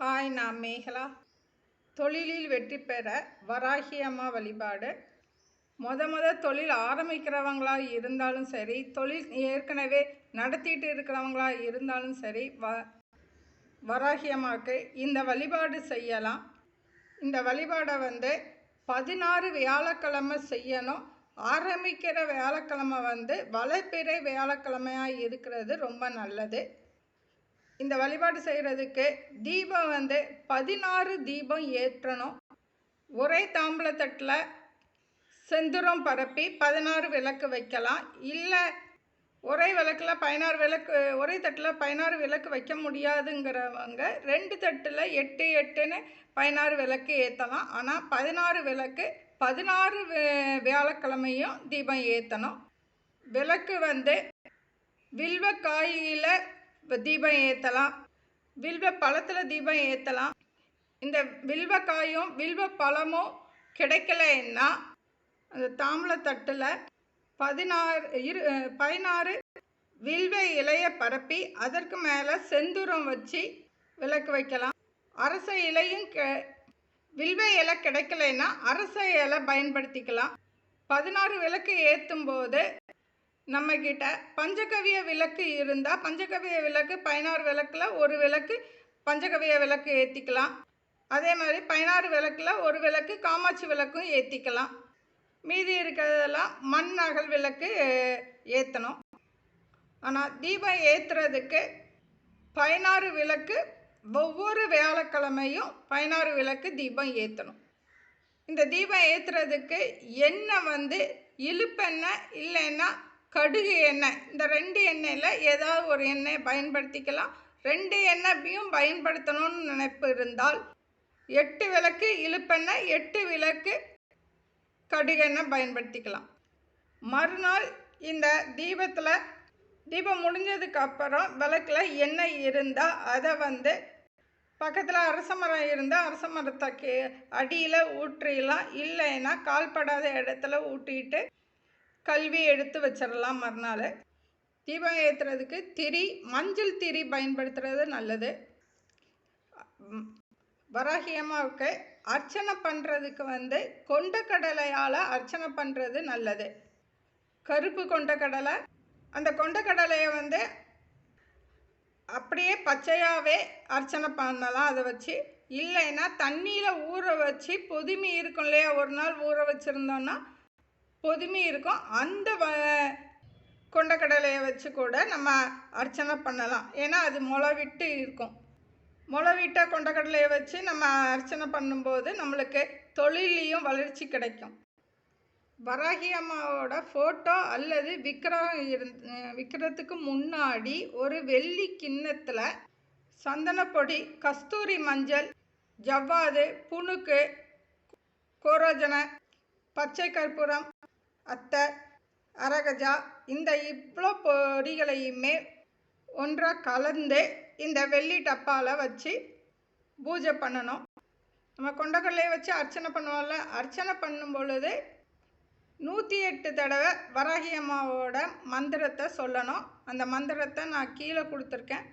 Hi நான் மேகலா. தொழிலில் வெற்றி பெற வராகி அம்மா வழிபாடு. மொத மொத தொழில் ஆரம்பிக்கிறவங்களா இருந்தாலும் சரி தொழில் ஏற்கனவே நடத்திட்டு இருக்கிறவங்களா இருந்தாலும் சரி வ வராகி அம்மாவுக்கு இந்த வழிபாடு செய்யலாம். இந்த வழிபாடை வந்து பதினாறு வியாழக்கிழமை செய்யணும். ஆரம்பிக்கிற வியாழக்கிழமை வந்து வளர்ப்பிறை வியாழக்கிழமையாக இருக்கிறது ரொம்ப நல்லது. இந்த வழிபாடு செய்கிறதுக்கு தீபம் வந்து பதினாறு தீபம் ஏற்றணும். ஒரே தாம்பளத்தட்டில் செந்துரம் பரப்பி பதினாறு விளக்கு வைக்கலாம். இல்லை ஒரே விளக்கில் பதினாறு விளக்கு ஒரே தட்டில் பதினாறு விளக்கு வைக்க முடியாதுங்கிறவங்க ரெண்டு தட்டில் எட்டு எட்டுன்னு பதினாறு விளக்கு ஏற்றலாம் ஆனால் பதினாறு விளக்கு பதினாறு வியாழக்கிழமையும் தீபம் ஏற்றணும் விளக்கு வந்து வில்வ காயில் தீபம் ஏற்றலாம் வில்வ பழத்தில் தீபம் ஏற்றலாம் இந்த வில்வ காயும் வில்வ பழமும் கிடைக்கலைன்னா அந்த தாம்பளத்தட்டில் பதினாறு இரு பதினாறு வில்வ இலையை பரப்பி அதற்கு மேலே செந்தூரம் வச்சு விளக்கு வைக்கலாம். அரச இலையும் கெ வில்வ இலை கிடைக்கலைன்னா அரச இலை பயன்படுத்திக்கலாம். பதினாறு விளக்கு ஏற்றும் போது நம்மக்கிட்ட பஞ்சகவிய விளக்கு இருந்தால் பஞ்சகவிய விளக்கு பதினாறு விளக்கில் ஒரு விளக்கு பஞ்சகவிய விளக்கு ஏற்றிக்கலாம் அதே மாதிரி பதினாறு விளக்கில் ஒரு விளக்கு காமாட்சி விளக்கும் ஏற்றிக்கலாம் மீதி இருக்கிறதெல்லாம் மண் அகல் விளக்கு ஏற்றணும் ஆனால் தீபம் ஏற்றுறதுக்கு பதினாறு விளக்கு ஒவ்வொரு வியாழக்கிழமையும் பதினாறு விளக்கு தீபம் ஏற்றணும் இந்த தீபம் ஏற்றுறதுக்கு எண்ணெய் வந்து இழுப்பெண்ணெய் இல்லைன்னா கடுகு எண்ணெய். இந்த ரெண்டு எண்ணெயில் ஏதாவது ஒரு எண்ணெயை பயன்படுத்திக்கலாம். ரெண்டு எண்ணெயும் பயன்படுத்தணும்னு நினைப்பு இருந்தால் எட்டு விளக்கு இழுப்பெண்ணெய் எட்டு விளக்கு கடுகெண்ணெய் பயன்படுத்திக்கலாம். மறுநாள் இந்த தீபத்தில் தீபம் முடிஞ்சதுக்கப்புறம் விளக்கில் எண்ணெய் இருந்தால் அதை வந்து பக்கத்தில் அரச மரம் இருந்தால் அரச மரத்தை கே அடியில் ஊற்றிடலாம். இல்லைன்னா கால்படாத இடத்துல ஊட்டிட்டு கல்வி எடுத்து வச்சிடலாம் மறுநாள். தீபம் ஏற்றுறதுக்கு திரி மஞ்சள் திரி பயன்படுத்துறது நல்லது. வராகியமாவுக்கு அர்ச்சனை பண்ணுறதுக்கு வந்து கொண்ட கடலையால் அர்ச்சனை பண்ணுறது நல்லது. கருப்பு கொண்டக்கடலை அந்த கொண்டக்கடலையை வந்து அப்படியே பச்சையாகவே அர்ச்சனை பண்ணலாம். அதை வச்சு இல்லைன்னா தண்ணியில் ஊற வச்சு பொதுமி இருக்கும் இல்லையா ஒரு நாள் ஊற வச்சுருந்தோன்னா பொதுமை இருக்கும். அந்த வ கொண்டக்கடலையை வச்சு கூட நம்ம அர்ச்சனை பண்ணலாம். ஏன்னா அது முளை விட்டு இருக்கும். முளை விட்ட கொண்டக்கடலையை வச்சு நம்ம அர்ச்சனை பண்ணும்போது நம்மளுக்கு தொழிலையும் வளர்ச்சி கிடைக்கும். வராகி அம்மாவோட ஃபோட்டோ அல்லது விக்கிரகம் இருந் விற்கிறதுக்கு முன்னாடி ஒரு வெள்ளி கிண்ணத்தில் சந்தனப்பொடி கஸ்தூரி மஞ்சள் ஜவ்வாது புணுக்கு கோரோஜனை பச்சை கற்பூரம் அத்தை அரகஜா இந்த இவ்வளோ பொடிகளையுமே ஒன்றாக கலந்து இந்த வெள்ளி டப்பாவில் வச்சு பூஜை பண்ணணும். நம்ம கொண்டக்கடலையை வச்சு அர்ச்சனை பண்ணுவோம்ல அர்ச்சனை பண்ணும் பொழுது நூற்றி எட்டு தடவை வராகி அம்மாவோட மந்திரத்தை சொல்லணும். அந்த மந்திரத்தை நான் கீழே கொடுத்துருக்கேன்.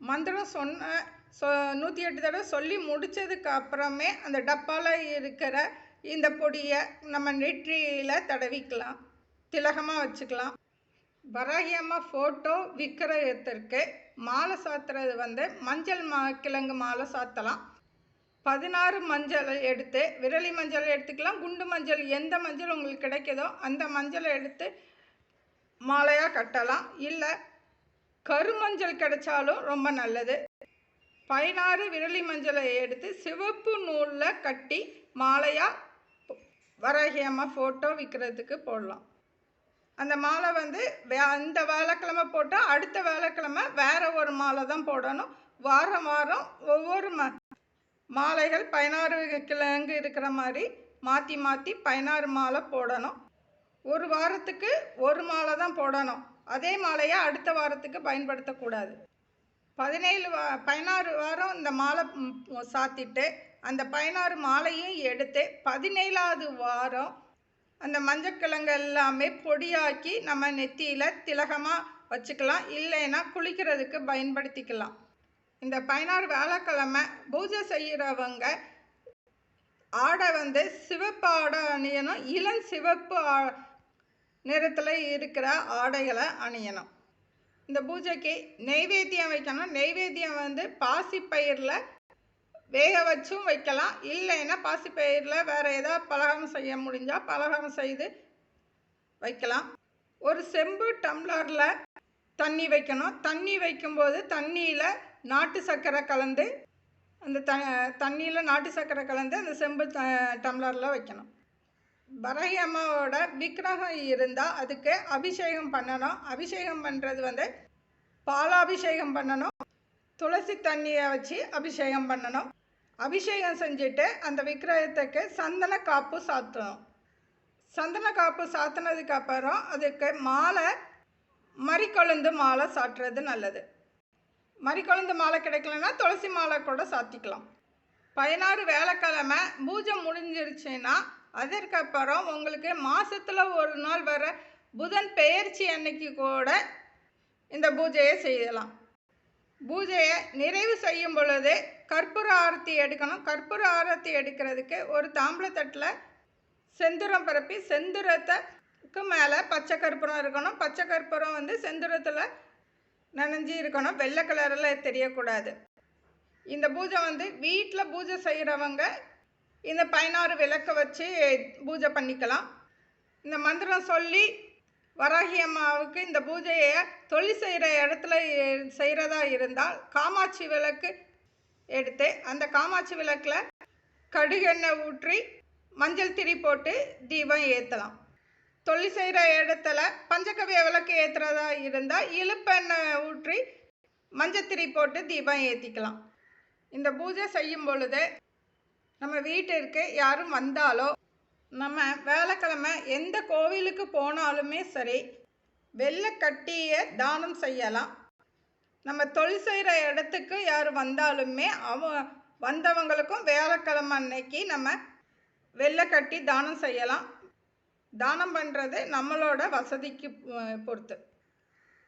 மந்திரம் சொன்ன சொ நூற்றி எட்டு தடவை சொல்லி முடித்ததுக்கு அப்புறமே அந்த டப்பாவில் இருக்கிற இந்த பொடியை நம்ம நெற்றியில் தடவிக்கலாம். திலகமாக வச்சுக்கலாம். வராகியம்மா ஃபோட்டோ விக்கிரகத்திற்கு மாலை சாத்துறது வந்து மஞ்சள் மா கிழங்கு மாலை சாத்தலாம். பதினாறு மஞ்சள் எடுத்து விரலி மஞ்சள் எடுத்துக்கலாம். குண்டு மஞ்சள் எந்த மஞ்சள் உங்களுக்கு கிடைக்குதோ அந்த மஞ்சளை எடுத்து மாலையாக கட்டலாம். இல்லை கருமஞ்சள் கிடைச்சாலும் ரொம்ப நல்லது. பதினாறு விரலி மஞ்சளை எடுத்து சிவப்பு நூலில் கட்டி மாலையாக வராகி அம்மா ஃபோட்டோ விற்கிறதுக்கு போடலாம். அந்த மாலை வந்து அந்த இந்த வேலைக்கிழமை போட்டால் அடுத்த வேலைக்கிழமை வேறு ஒரு மாலை தான் போடணும். வாரம் வாரம் ஒவ்வொரு மா மாலைகள் பதினாறு கிழங்கு இருக்கிற மாதிரி மாற்றி மாற்றி பதினாறு மாலை போடணும். ஒரு வாரத்துக்கு ஒரு மாலை தான் போடணும். அதே மாலையை அடுத்த வாரத்துக்கு பயன்படுத்தக்கூடாது. பதினேழு வா பதினாறு வாரம் இந்த மாலை சாத்திட்டு அந்த பதினாறு மாலையும் எடுத்து பதினேழாவது வாரம் அந்த மஞ்சக்கிழங்கு எல்லாமே பொடியாக்கி நம்ம நெத்தியில் திலகமாக வச்சுக்கலாம். இல்லைன்னா குளிக்கிறதுக்கு பயன்படுத்திக்கலாம். இந்த பதினாறு வேலைக்கிழமை பூஜை செய்கிறவங்க ஆடை வந்து சிவப்பு ஆடை அணியணும். இளம் சிவப்பு ஆ நிறத்தில் இருக்கிற ஆடைகளை அணியணும். இந்த பூஜைக்கு நெய்வேத்தியம் வைக்கணும். நெய்வேத்தியம் வந்து பாசிப்பயிரில் வேக வச்சும் வைக்கலாம். இல்லைன்னா பாசிப்பயிரில் வேறு ஏதாவது பலகாரம் செய்ய முடிஞ்சால் பலகாரம் செய்து வைக்கலாம். ஒரு செம்பு டம்ளரில் தண்ணி வைக்கணும். தண்ணி வைக்கும்போது தண்ணியில் நாட்டு சர்க்கரை கலந்து அந்த த தண்ணியில் நாட்டு சர்க்கரை கலந்து அந்த செம்பு த டம்ளரில் வைக்கணும். பரகி அம்மாவோட விக்கிரகம் இருந்தால் அதுக்கு அபிஷேகம் பண்ணணும். அபிஷேகம் பண்ணுறது வந்து பாலாபிஷேகம் பண்ணணும். துளசி தண்ணியை வச்சு அபிஷேகம் பண்ணணும். அபிஷேகம் செஞ்சுட்டு அந்த விக்கிரகத்துக்கு சந்தன காப்பு சாத்தணும். சந்தன காப்பு சாத்தினதுக்கு அப்புறம் அதுக்கு மாலை மறிக்கொழுந்து மாலை சாட்டுறது நல்லது. மறிக்கொழுந்து மாலை கிடைக்கலன்னா துளசி மாலை கூட சாத்திக்கலாம். பதினாறு வேலைக்கிழமை பூஜை முடிஞ்சிருச்சுன்னா அதற்கப்புறம் உங்களுக்கு மாதத்தில் ஒரு நாள் வர புதன் பெயர்ச்சி அன்னைக்கு கூட இந்த பூஜையை செய்யலாம். பூஜையை நிறைவு செய்யும் பொழுது கற்பூர ஆரத்தி எடுக்கணும். கற்பூர ஆரத்தி எடுக்கிறதுக்கு ஒரு தாம்பளத்தட்டில் செந்துரம் பரப்பி செந்துரத்துக்கு மேலே பச்சை கற்பூரம் இருக்கணும். பச்சை கற்பூரம் வந்து செந்துரத்தில் நனைஞ்சி இருக்கணும். வெள்ளை கலரில் தெரியக்கூடாது. இந்த பூஜை வந்து வீட்டில் பூஜை செய்கிறவங்க இந்த பதினாறு விளக்க வச்சு பூஜை பண்ணிக்கலாம். இந்த மந்திரம் சொல்லி வராகி அம்மாவுக்கு இந்த பூஜையை தொழில் செய்கிற இடத்துல செய்கிறதா இருந்தால் காமாட்சி விளக்கு எடுத்து அந்த காமாட்சி விளக்கில் கடுகெண்ணெய் ஊற்றி மஞ்சள் திரி போட்டு தீபம் ஏற்றலாம் தொழில் செய்கிற இடத்துல பஞ்சகவிய விளக்கு ஏற்றுறதா இருந்தால் இழுப்பெண்ணெய் ஊற்றி மஞ்சத்திரி போட்டு தீபம் ஏற்றிக்கலாம் இந்த பூஜை செய்யும் பொழுது நம்ம வீட்டிற்கு யாரும் வந்தாலோ நம்ம வேலைக்கிழமை எந்த கோவிலுக்கு போனாலுமே சரி வெள்ளக்கட்டியை தானம் செய்யலாம். நம்ம தொழில் செய்கிற இடத்துக்கு யார் வந்தாலுமே அவ வந்தவங்களுக்கும் வேலைக்கிழமை அன்னைக்கு நம்ம வெள்ளை கட்டி தானம் செய்யலாம். தானம் பண்ணுறது நம்மளோட வசதிக்கு பொறுத்து.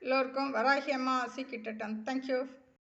எல்லோருக்கும் வராகியமாக அம்மா ஆசி கிட்டட்டும் தேங்க்யூ